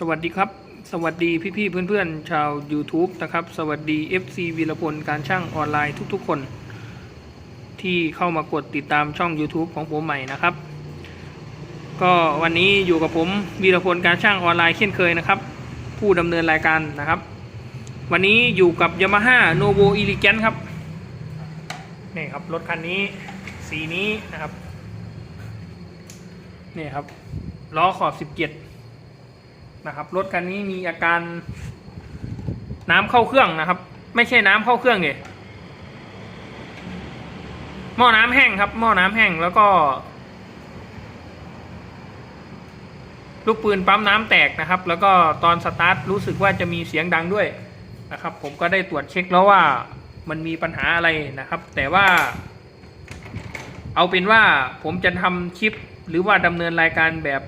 สวัสดีครับ สวัสดีพี่ๆเพื่อนๆ ชาว YouTube นะครับ สวัสดี FC วีรพลการช่างออนไลน์ทุกๆคน ที่เข้ามากดติดตามช่อง YouTube ของผมใหม่นะครับ ก็วันนี้อยู่กับผมวีรพลการช่างออนไลน์เช่นเคยนะครับ ผู้ดำเนินรายการนะครับ วันนี้อยู่กับ Yamaha Novo Elegant ครับนี่ครับรถคันนี้สีนี้นะครับนี่ครับล้อขอบ 17 นะครับรถคันนี้มีอาการน้ำเข้าเครื่องนะครับ ไม่ใช่น้ำเข้าเครื่องเดยหม้อน้ำแห้งครับ หม้อน้ำแห้งแล้วก็ ลูกปืนปั๊มน้ำแตกนะครับ แล้วก็ตอนสตาร์ทรู้สึกว่าจะมีเสียงดังด้วยนะครับ ผมก็ได้ตรวจเช็คแล้วว่ามันมีปัญหาอะไรนะครับ แต่ว่า เอาเป็นว่าผมจะทำคลิปหรือว่าดำเนินรายการแบบ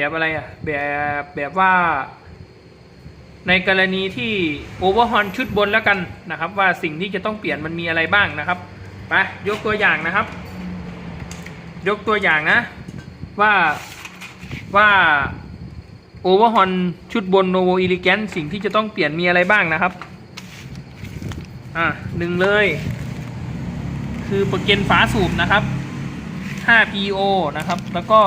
แบบอะไรอะ แบบแบบว่า ในกรณีที่โอเวอร์ฮอนชุดบนแล้วกันนะครับ ว่าสิ่งที่จะต้องเปลี่ยนมันมีอะไรบ้างนะครับไปยกตัวอย่างนะครับ ยกตัวอย่างนะ ว่าว่าโอเวอร์ฮอนชุดบนโนโวอิลิแกนสิ่งที่จะต้องเปลี่ยนมีอะไรบ้างนะครับ อะหนึ่งเลย คือโปรเกนฝาสูบนะครับ 5PO นะครับ แล้วก็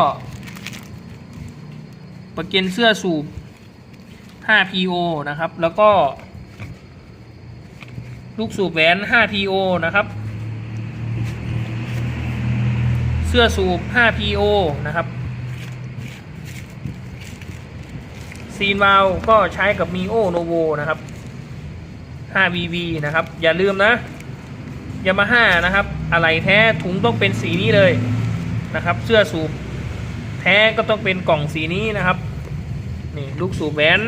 ประเกนเสื้อสูบ 5PO นะครับ แล้วก็ ลูกสูบแหวน 5PO นะครับ เสื้อสูบ 5PO นะครับ ซีนวาลก็ใช้กับ Mio Novo นะครับ 5VV นะครับ อย่าลืมนะยามาฮ่านะครับ อะไรแท้ถุงต้องเป็นสีนี้เลยนะครับ เสื้อสูบแท้ก็ต้องเป็นกล่องสีนี้นะครับ นี่ลูกสูบแหวน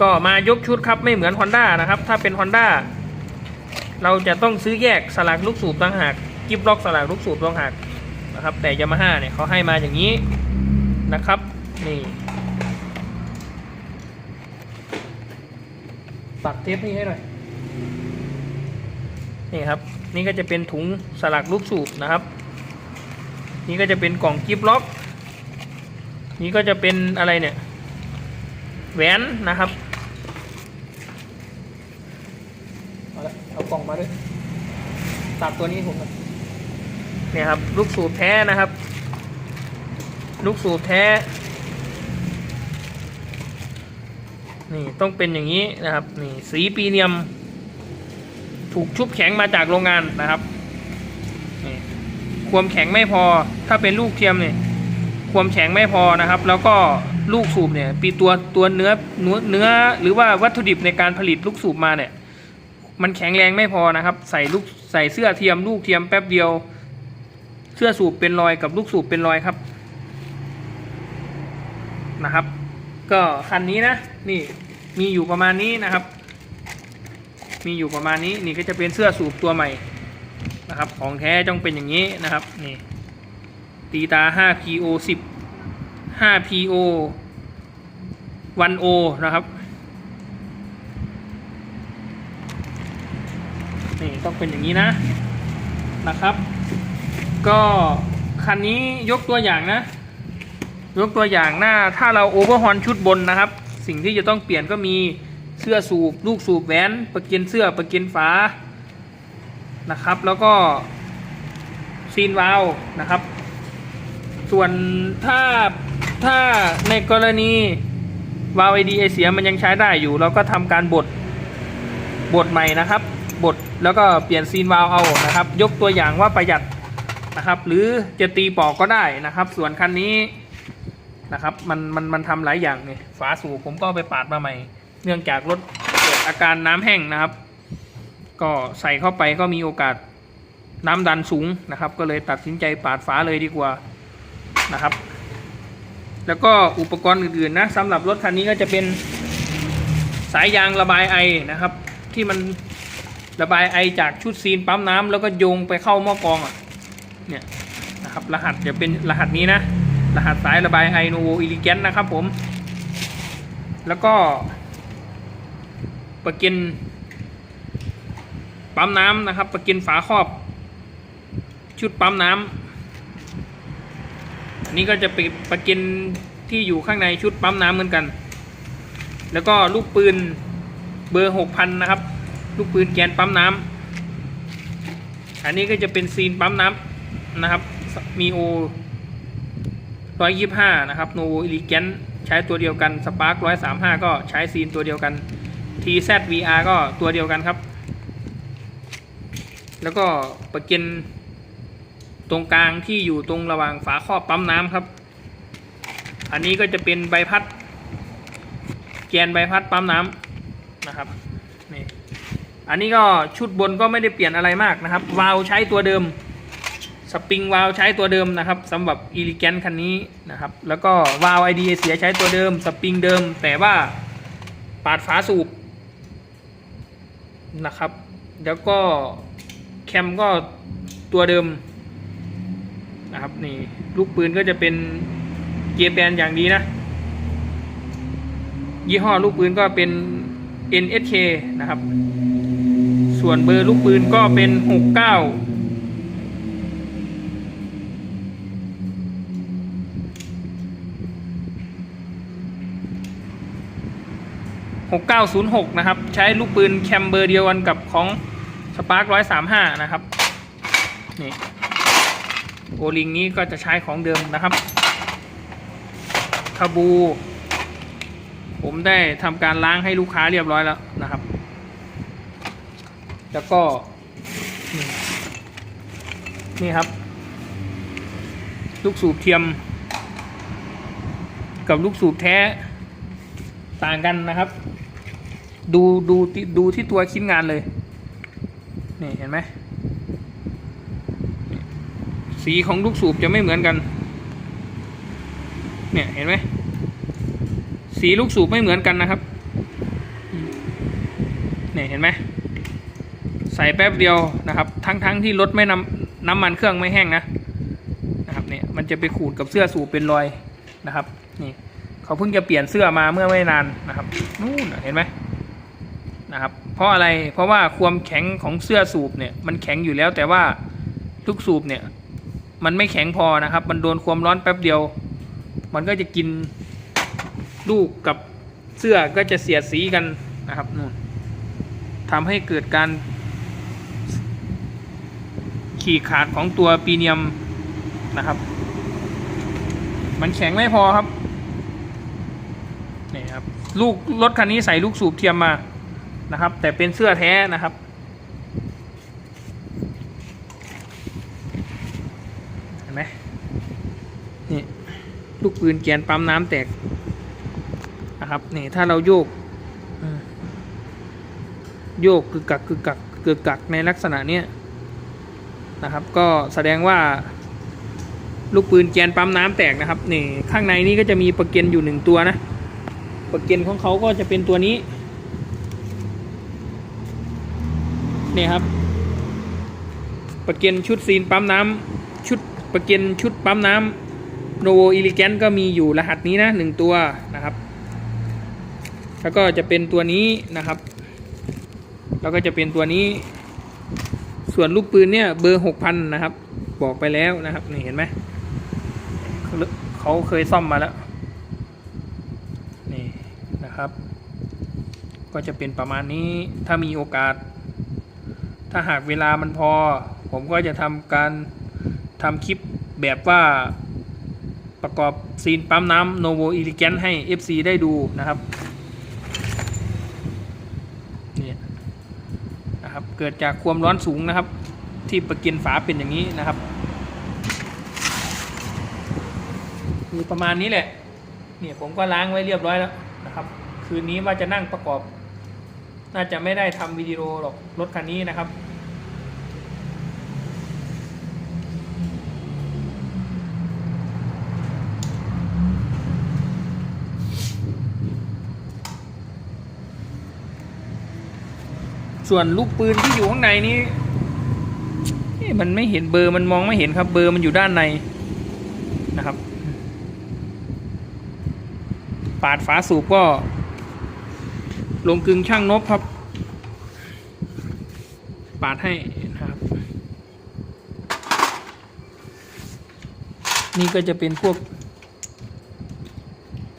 ก็มายกชุดครับไม่เหมือน Honda นะครับ ถ้าเป็น Honda เราจะต้องซื้อแยกสลักลูกสูบต่างหากกิฟล็อกสลักลูกสูบต่างหากนะครับ แต่ยามาฮ่าเนี่ยเขาให้มาอย่างนี้นะครับนี่ตัดเทปนี้ให้หน่อยนี่ครับ นี่ก็จะเป็นถุงสลักลูกสูบนะครับ นี่ก็จะเป็นกล่องกิฟล็อก นี่ก็จะเป็นอะไรเนี่ย แหวนนะครับเอาละเอากล่องมาด้วยตัดตัวนี้ผมก่อนเนี่ยครับ ลูกสูบแท้นะครับ ลูกสูบแท้ นี่ต้องเป็นอย่างนี้นะครับ นี่สีปีเนียม ถูกชุบแข็งมาจากโรงงานนะครับ นี่ความแข็งไม่พอ ถ้าเป็นลูกเทียมเนี่ย ความแข็งไม่พอนะครับ แล้วก็ลูกสูบเนี่ยปีตัวตัวเนื้อเนื้อเนื้อหรือว่าวัตถุดิบในการผลิตลูกสูบมาเนี่ยมันแข็งแรงไม่พอนะครับ ใส่ลูกใส่เสื้อเทียมลูกเทียมแป๊บเดียว เสื้อสูบเป็นรอยกับลูกสูบเป็นรอยครับนะครับ ก็คันนี้นะนี่มีอยู่ประมาณนี้นะครับ มีอยู่ประมาณนี้นี่ก็จะเป็นเสื้อสูบตัวใหม่นะครับ ของแท้ต้องเป็นอย่างนี้นะครับนี่ ตีตา 5PO 10 5PO 1O นะครับ นี่ต้องเป็นอย่างนี้นะนะครับ ก็คันนี้ยกตัวอย่างนะ ยกตัวอย่างหน้าถ้าเราโอเวอร์ฮอนชุดบนนะครับ สิ่งที่จะต้องเปลี่ยนก็มีเสื้อสูบลูกสูบแหวนประเก็นเสื้อประเก็นฝานะครับ แล้วก็ซีนวาลวนะครับ ส่วนถ้าถ้าในกรณีวาล์วไอดีไอเสียมันยังใช้ได้อยู่ เราก็ทำการบดบดใหม่นะครับ บดแล้วก็เปลี่ยนซีนวาล์วเอานะครับ ยกตัวอย่างว่าประหยัดนะครับ หรือจะตีปอกก็ได้นะครับ ส่วนคันนี้นะครับ มันมันมันทำหลายอย่างเนี่ยฝาสูบผมก็ไปปาดมาใหม่ เนื่องจากรถเกิดอาการน้ำแห้งนะครับ ก็ใส่เข้าไปก็มีโอกาสน้ำดันสูงนะครับ ก็เลยตัดสินใจปาดฝาเลยดีกว่า นะครับ แล้วก็อุปกรณ์อื่นๆนะสำหรับรถคันนี้ก็จะเป็นสายยางระบายไอนะครับ ที่มันระบายไอจากชุดซีนปั๊มน้ำแล้วก็โยงไปเข้าหม้อกรองอะเนี่ยนะครับรหัสจะเป็นรหัสนี้นะ รหัสสายระบายไอโนโวอิลิแกนนะครับผม แล้วก็ประกินปั๊มน้ำนะครับ ประกินฝาครอบ ชุดปั๊มน้ำอั นนี้ก็จะไปประกินที่อยู่ข้างในชุดปั๊มน้ำเหมือนกัน แล้วก็ลูกปืนเบอร์หกพันนะครับ ลูกปืนแกนปั๊มน้ำอันนี้ก็จะเป็นซีนปั๊มน้ำนะครับ มีโอร้อยยี่ห้านะครับโนอิลิแกนใช้ตัวเดียวกันสปาร์กร้อยสามห้าก็ใช้ซีนตัวเดียวกัน TZVR ก็ตัวเดียวกันครับ แล้วก็ประก็น ตรงกลางที่อยู่ตรงระหว่างฝาครอบปั๊มน้ำครับ อันนี้ก็จะเป็นใบพัด แกนใบพัดปั๊มน้ำนะครับนี่อันนี้ก็ชุดบนก็ไม่ได้เปลี่ยนอะไรมากนะครับ วาล์วใช้ตัวเดิม สปริงวาล์วใช้ตัวเดิมนะครับสำหรับอีลิแกนคันนี้นะครับ แล้วก็วาล์วไอเดียเสียใช้ตัวเดิม สปริงเดิม แต่ว่าปาดฝาสูบนะครับ แล้วก็แคมก็ตัวเดิม นะครับนี่ลูกปืนก็จะเป็นเกียร์แปนอย่างดีนะ ยี่ห้อลูกปืนก็เป็น NSK นะครับ ส่วนเบอร์ลูกปืนก็เป็น 69 6906 นะครับ ใช้ลูกปืนแคมเบอร์เดียวกันกับของสปาร์ก135 นะครับ นี่ โอลิงนี้ก็จะใช้ของเดิมนะครับคาบู ผมได้ทำการล้างให้ลูกค้าเรียบร้อยแล้วนะครับ แล้วก็ นี่ครับ ลูกสูบเทียม กับลูกสูบแท้ต่างกันนะครับ ดูดูดูที่ตัวชิ้นงานเลย นี่เห็นไหม สีของลูกสูบจะไม่เหมือนกัน เนี่ยเห็นไหมสีลูกสูบไม่เหมือนกันนะครับ เนี่ยเห็นไหมใส่แป๊บเดียวนะครับ ทั้งๆทที่รถไม่น้ำน้ำมันเครื่องไม่แห้งนะนะครับเนี่ยมันจะไปขูดกับเสื้อสูบเป็นรอยนะครับนี่เขาเพิ่งจะเปลี่ยนเสื้อมาเมื่อไม่นานนะครับนู่นเห็นไหมนะครับ เพราะอะไรเพราะว่าความแข็งของเสื้อสูบเนี่ยมันแข็งอยู่แล้วแต่ว่าลูกสูบเนี่ย มันไม่แข็งพอนะครับ มันโดนความร้อนแป๊บเดียว มันก็จะกินลูกกับเสื้อก็จะเสียดสีกันนะครับนู่นทำให้เกิดการ ขีดขาดของตัวปีเนียมนะครับ มันแข็งไม่พอครับนี่ครับ ลูกรถคันนี้ใส่ลูกสูบเทียมมานะครับ แต่เป็นเสื้อแท้นะครับ เห็นไหมนี่ ลูกปืนแกนปั๊มน้ำแตกนะครับนี่ถ้าเราโยกโยกคือกักคือกักคือกักในลักษณะเนี้ยนะครับ ก็แสดงว่าลูกปืนแกนปั๊มน้ำแตกนะครับนี่ข้างในนี้ก็จะมีปะเก็นอยู่หนึ่งตัวนะปะเก็นของเขาก็จะเป็นตัวนี้นี่ครับปะเก็นชุดซีนปั๊มน้ำชุดปะเก็นชุดปั๊มน้ำ โนโวอิลิแกนก็มีอยู่รหัสนี้นะหนึ่งตัวนะครับ แล้วก็จะเป็นตัวนี้นะครับ แล้วก็จะเป็นตัวนี้ ส่วนลูกปืนเนี่ยเบอร์หกพันนะครับ บอกไปแล้วนะครับนี่เห็นไหมเขาเคยซ่อมมาแล้วนี่นะครับ ก็จะเป็นประมาณนี้ถ้ามีโอกาส ถ้าหากเวลามันพอ ผมก็จะทำการทำคลิปแบบว่า ประกอบซีนปั๊มน้ำโนโวอิลิแกนให้ FC ได้ดูนะครับนี่นะครับ เกิดจากความร้อนสูงนะครับ ที่ประกินฝาเป็นอย่างนี้นะครับ คือประมาณนี้แหละเนี่ยผมก็ล้างไว้เรียบร้อยแล้วนะครับ คืนนี้ว่าจะนั่งประกอบ น่าจะไม่ได้ทำวิดีโอหรอกรถคันนี้นะครับ ส่วนลูกปืนที่อยู่ข้างในนี้มันไม่เห็นเบอร์มันมองไม่เห็นครับ เบอร์มันอยู่ด้านในนะครับ ปาดฝาสูบก็ ลงกึงช่างนบครับ ปาดให้นะครับ นี่ก็จะเป็นพวก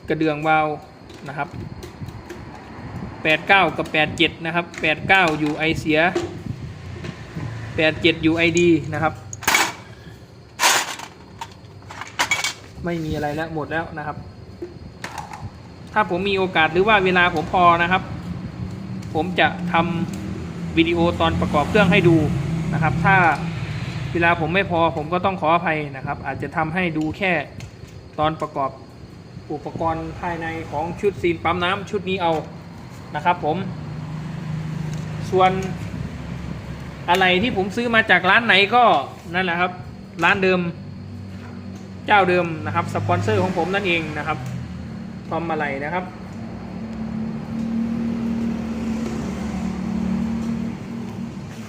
กระเดื่องวาวนะครับ 89 กับ 87 นะครับ 89 อยู่ไอเสีย 87 อยู่ไอดีนะครับ ไม่มีอะไรแล้วหมดแล้วนะครับ ถ้าผมมีโอกาสหรือว่าเวลาผมพอนะครับ ผมจะทำวิดีโอตอนประกอบเครื่องให้ดูนะครับ ถ้าเวลาผมไม่พอผมก็ต้องขออภัยนะครับ อาจจะทำให้ดูแค่ตอนประกอบอุปกรณ์ภายในของชุดซีนปั๊มน้ำชุดนี้เอา นะครับผม ส่วนอะไรที่ผมซื้อมาจากร้านไหนก็นั่นแหละครับ ร้านเดิม เจ้าเดิมนะครับสปอนเซอร์ของผมนั่นเองนะครับทอมอะไรนะครับ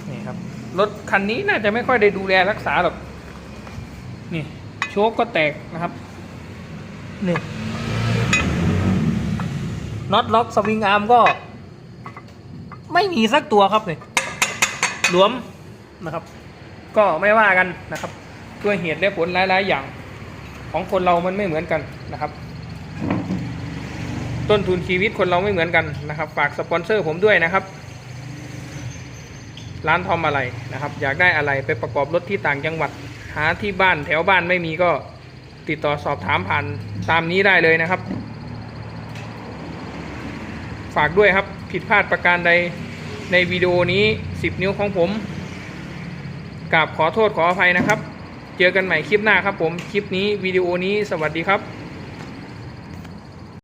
นี่ครับ รถคันนี้น่าจะไม่ค่อยได้ดูแลรักษาหรอก นี่ โชคก็แตกนะครับนี่ น็อตล็อกสวิงอาร์มก็ ไม่มีสักตัวครับนี่หลวมนะครับ ก็ไม่ว่ากันนะครับด้วยเหตุและผลหลายๆอย่างของคนเรามันไม่เหมือนกันนะครับ ต้นทุนชีวิตคนเราไม่เหมือนกันนะครับ ฝากสปอนเซอร์ผมด้วยนะครับ ร้านทอมอะไรนะครับ อยากได้อะไรไปประกอบรถที่ต่างจังหวัด หาที่บ้านแถวบ้านไม่มีก็ติดต่อสอบถามผ่านตามนี้ได้เลยนะครับ ฝากด้วยครับ ผิดพลาดประการใดในวิดีโอนี้ 10 นิ้วของผมกราบขอโทษขออภัยนะครับ เจอกันใหม่คลิปหน้าครับผม คลิปนี้วิดีโอนี้สวัสดีครับ